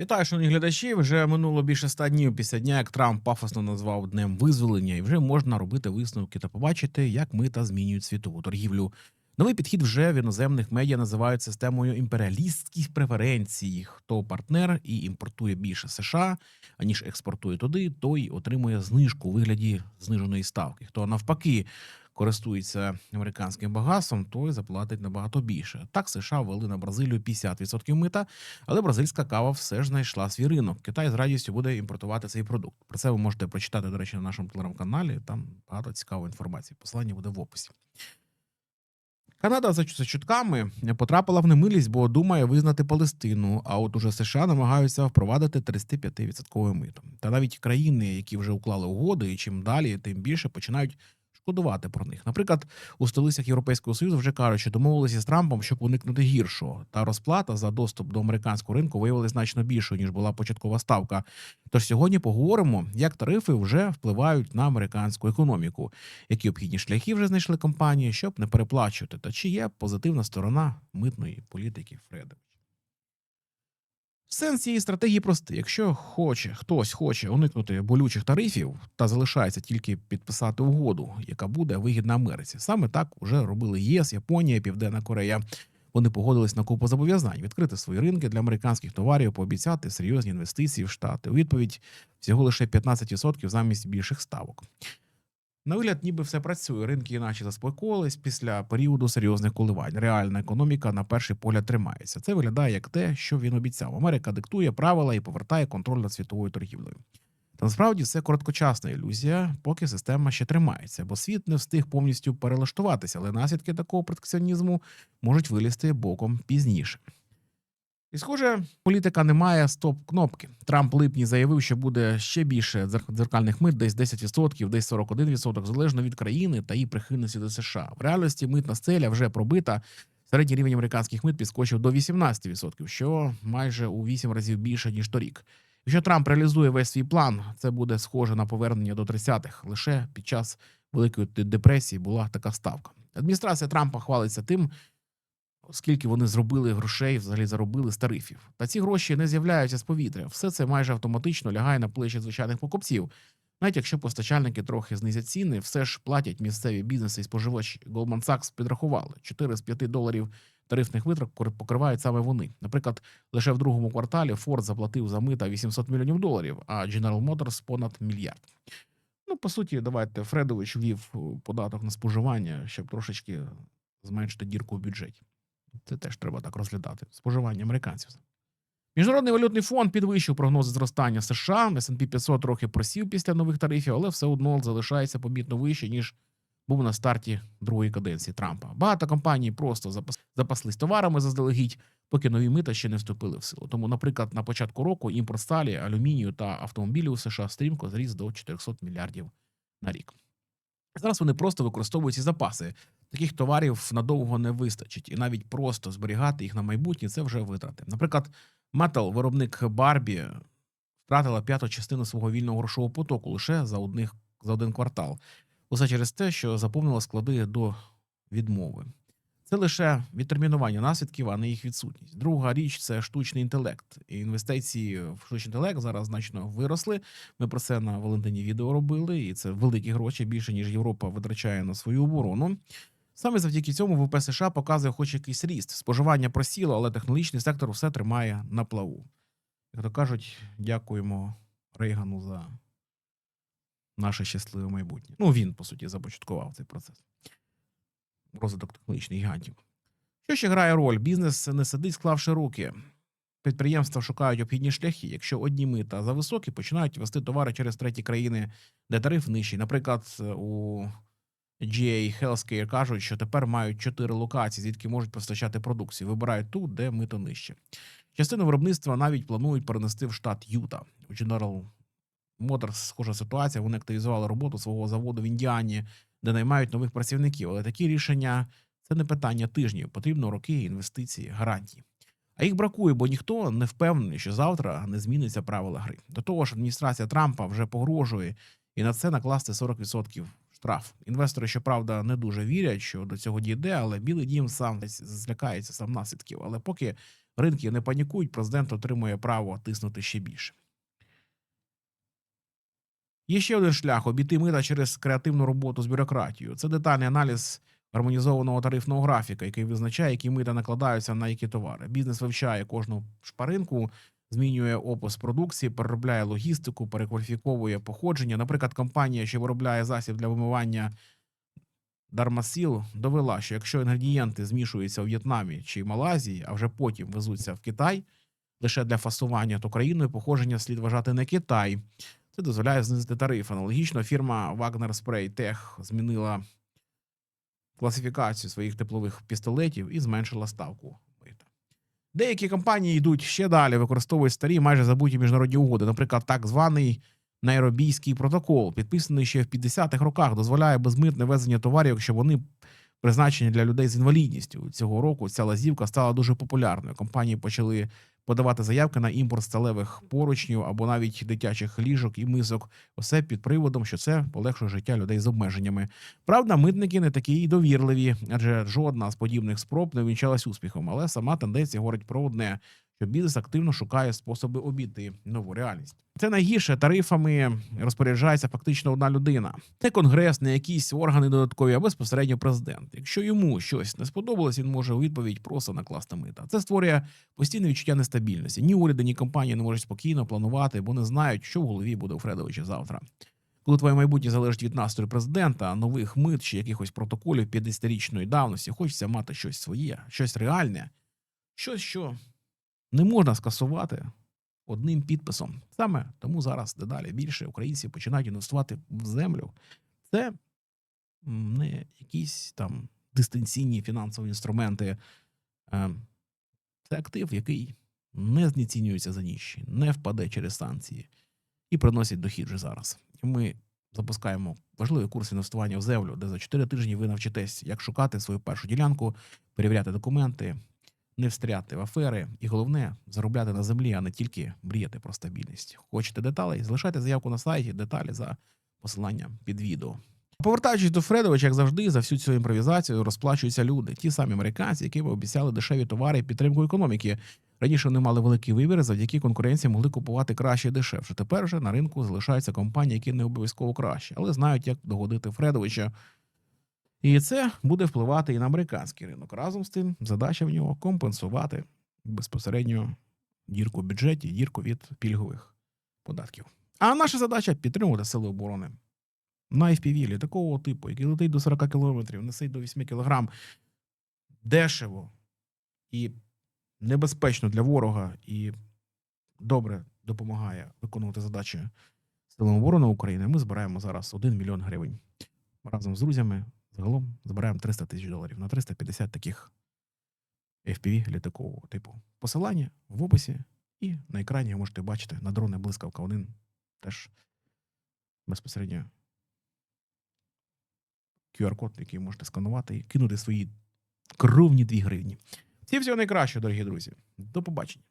Вітаю, шановні глядачі. Вже минуло більше ста днів після дня, як Трамп пафосно назвав днем визволення, і вже можна робити висновки та побачити, як мита змінюють світову торгівлю. Новий підхід вже в іноземних медіа називають системою імперіалістських преференцій. Хто партнер і імпортує більше США, аніж експортує туди, той отримує знижку у вигляді зниженої ставки. Хто навпаки користується американським багатством, той заплатить набагато більше. Так США ввели на Бразилію 50% мита, але бразильська кава все ж знайшла свій ринок. Китай з радістю буде імпортувати цей продукт. Про це ви можете прочитати, до речі, на нашому телеграм-каналі. Там багато цікавої інформації. Посилання буде в описі. Канада за чутками потрапила в немилість, бо думає визнати Палестину. А от уже США намагаються впровадити 35% мито. Та навіть країни, які вже уклали угоди, і чим далі, тим більше починають шкодувати про них. Наприклад, у столицях Європейського союзу вже кажуть, що домовилися з Трампом, щоб уникнути гіршого. Та розплата за доступ до американського ринку виявилася значно більшою ніж була початкова ставка. Тож сьогодні поговоримо, як тарифи вже впливають на американську економіку, які обхідні шляхи вже знайшли компанії, щоб не переплачувати, та чи є позитивна сторона митної політики Фредович. Сенс цієї стратегії простий. Якщо хоче хтось хоче уникнути болючих тарифів та залишається тільки підписати угоду, яка буде вигідна Америці. Саме так вже робили ЄС, Японія, Південна Корея. Вони погодились на купу зобов'язань відкрити свої ринки для американських товарів, пообіцяти серйозні інвестиції в штати. У відповідь всього лише 15% замість більших ставок. На вигляд, ніби все працює. Ринки іначе заспокоїлись після періоду серйозних коливань. Реальна економіка на перший погляд тримається. Це виглядає як те, що він обіцяв. Америка диктує правила і повертає контроль над світовою торгівлею. Та насправді це короткочасна ілюзія, поки система ще тримається, бо світ не встиг повністю перелаштуватися, але наслідки такого протекціонізму можуть вилізти боком пізніше. І, схоже, політика не має стоп-кнопки. Трамп липні заявив, що буде ще більше дзер- дзеркальних мит, десь 10%, десь 41%, залежно від країни та її прихильності до США. В реальності митна стеля вже пробита. Середній рівень американських мит підскочив до 18%, що майже у 8 разів більше ніж торік. Якщо Трамп реалізує весь свій план, це буде схоже на повернення до 30-х. Лише під час великої депресії була така ставка. Адміністрація Трампа хвалиться тим, скільки вони зробили грошей, взагалі заробили з тарифів. Та ці гроші не з'являються з повітря. Все це майже автоматично лягає на плечі звичайних покупців. Навіть якщо постачальники трохи знизять ціни, все ж платять місцеві бізнеси і споживачі. Goldman Sachs підрахували 4 з 5 доларів тарифних витрат покривають саме вони. Наприклад, лише в другому кварталі Ford заплатив за мита 800 мільйонів доларів, а General Motors понад мільярд. Ну, по суті, давайте Фредович ввів е, податок на споживання, щоб трошечки зменшити дірку в бюджеті. Це теж треба так розглядати. Споживання американців. Міжнародний валютний фонд підвищив прогнози зростання США. S&P 500 трохи просів після нових тарифів, але все одно залишається помітно вище, ніж був на старті другої каденції Трампа. Багато компаній просто запас- запаслись товарами заздалегідь, поки нові мита ще не вступили в силу. Тому, наприклад, на початку року імпорт сталі, алюмінію та автомобілів у США стрімко зріс до 400 мільярдів на рік. Зараз вони просто використовують ці запаси. Таких товарів надовго не вистачить, і навіть просто зберігати їх на майбутнє це вже витрати. Наприклад, Метал, виробник Барбі, втратила п'яту частину свого вільного грошового потоку лише за одних за один квартал. Усе через те, що заповнила склади до відмови. Це лише відтермінування наслідків, а не їх відсутність. Друга річ це штучний інтелект. І інвестиції в штучний інтелект зараз значно виросли. Ми про це на Валентині відео робили, і це великі гроші більше ніж Європа витрачає на свою оборону. Саме завдяки цьому ВВП США показує хоч якийсь ріст. Споживання просіло, але технологічний сектор все тримає на плаву. Як то кажуть, дякуємо Рейгану за наше щасливе майбутнє. Ну, він, по суті, започаткував цей процес. Розвиток технологічних гігантів. Що ще грає роль? Бізнес не сидить, склавши руки. Підприємства шукають обхідні шляхи. Якщо одні мита за високі, починають вести товари через треті країни, де тариф нижчий. Наприклад, у GA Healthcare кажуть, що тепер мають чотири локації, звідки можуть постачати продукцію. Вибирають ту, де мито нижче. Частину виробництва навіть планують перенести в штат Юта. У General Motors схожа ситуація. Вони активізували роботу свого заводу в Індіані, де наймають нових працівників. Але такі рішення це не питання тижнів. Потрібно роки, інвестиції, гарантії. А їх бракує, бо ніхто не впевнений, що завтра не зміниться правила гри. До того ж, адміністрація Трампа вже погрожує і на це накласти 40% штраф. Інвестори, щоправда, не дуже вірять, що до цього дійде, але Білий Дім сам злякається сам наслідків. Але поки Ринки не панікують, президент отримує право тиснути ще більше. Є ще один шлях обійти мита через креативну роботу з бюрократією. Це детальний аналіз гармонізованого тарифного графіка, який визначає, які мита накладаються на які товари. Бізнес вивчає кожну шпаринку, змінює опис продукції, переробляє логістику, перекваліфіковує походження. Наприклад, компанія, що виробляє засіб для вимивання Дармасіл, довела, що якщо інгредієнти змішуються у В'єтнамі чи Малайзії, а вже потім везуться в Китай лише для фасування, то країною походження слід вважати не Китай. Це дозволяє знизити тариф. Аналогічно фірма Wagner Spray Tech змінила класифікацію своїх теплових пістолетів і зменшила ставку. Деякі компанії йдуть ще далі, використовують старі майже забуті міжнародні угоди. Наприклад, так званий Найробійський протокол, підписаний ще в 50-х роках, дозволяє безмитне везення товарів, якщо вони призначені для людей з інвалідністю. Цього року ця лазівка стала дуже популярною. Компанії почали подавати заявки на імпорт сталевих поручнів або навіть дитячих ліжок і мисок. Усе під приводом, що це полегшує життя людей з обмеженнями. Правда, митники не такі й довірливі, адже жодна з подібних спроб не вінчалась успіхом. Але сама тенденція говорить про одне. Що бізнес активно шукає способи обійти нову реальність. Це найгірше тарифами розпоряджається фактично одна людина, не конгрес, не якісь органи додаткові, а безпосередньо президент. Якщо йому щось не сподобалось, він може у відповідь просто накласти мита. Це створює постійне відчуття нестабільності. Ні уряди, ні компанії не можуть спокійно планувати, бо не знають, що в голові буде у Фредовича завтра. Коли твоє майбутнє залежить від настрою президента, нових мит чи якихось протоколів 50-річної давності, хочеться мати щось своє, щось реальне, щось, що не можна скасувати одним підписом. Саме тому зараз дедалі більше українців починають інвестувати в землю. Це не якісь там дистанційні фінансові інструменти. е, Це актив, який не знецінюється за ніч, не впаде через санкції і приносить дохід вже зараз. Ми запускаємо важливий курс інвестування в землю, де за 4 тижні ви навчитесь, як шукати свою першу ділянку, перевіряти документи, не встряти в афери, і головне заробляти на землі, а не тільки мріяти про стабільність. Хочете деталей? Залишайте заявку на сайті, деталі за посиланням під відео. Повертаючись до Фредовича, як завжди, за всю цю імпровізацію розплачуються люди, ті самі американці, яким обіцяли дешеві товари і підтримку економіки. Раніше вони мали великий вибір, завдяки конкуренції могли купувати краще і дешевше. Тепер вже на ринку залишаються компанії, які не обов'язково краще, але знають, як догодити Фредовича. І це буде впливати і на американський ринок. Разом з тим, задача в нього компенсувати безпосередньо дірку в бюджеті, дірку від пільгових податків. А наша задача підтримувати сили оборони на FPV такого типу, який летить до 40 кілометрів, несить до 8 кілограм, дешево і небезпечно для ворога, і добре допомагає виконувати задачі силам оборони України. Ми збираємо зараз 1 мільйон гривень разом з друзями. Загалом збираємо 300 тисяч доларів на 350 таких FPV літакового типу. Посилання в описі і на екрані ви можете бачити на дрони блискавка 1 теж безпосередньо QR-код, який можете сканувати і кинути свої кровні 2 гривні. Всі всього найкращого, дорогі друзі. До побачення.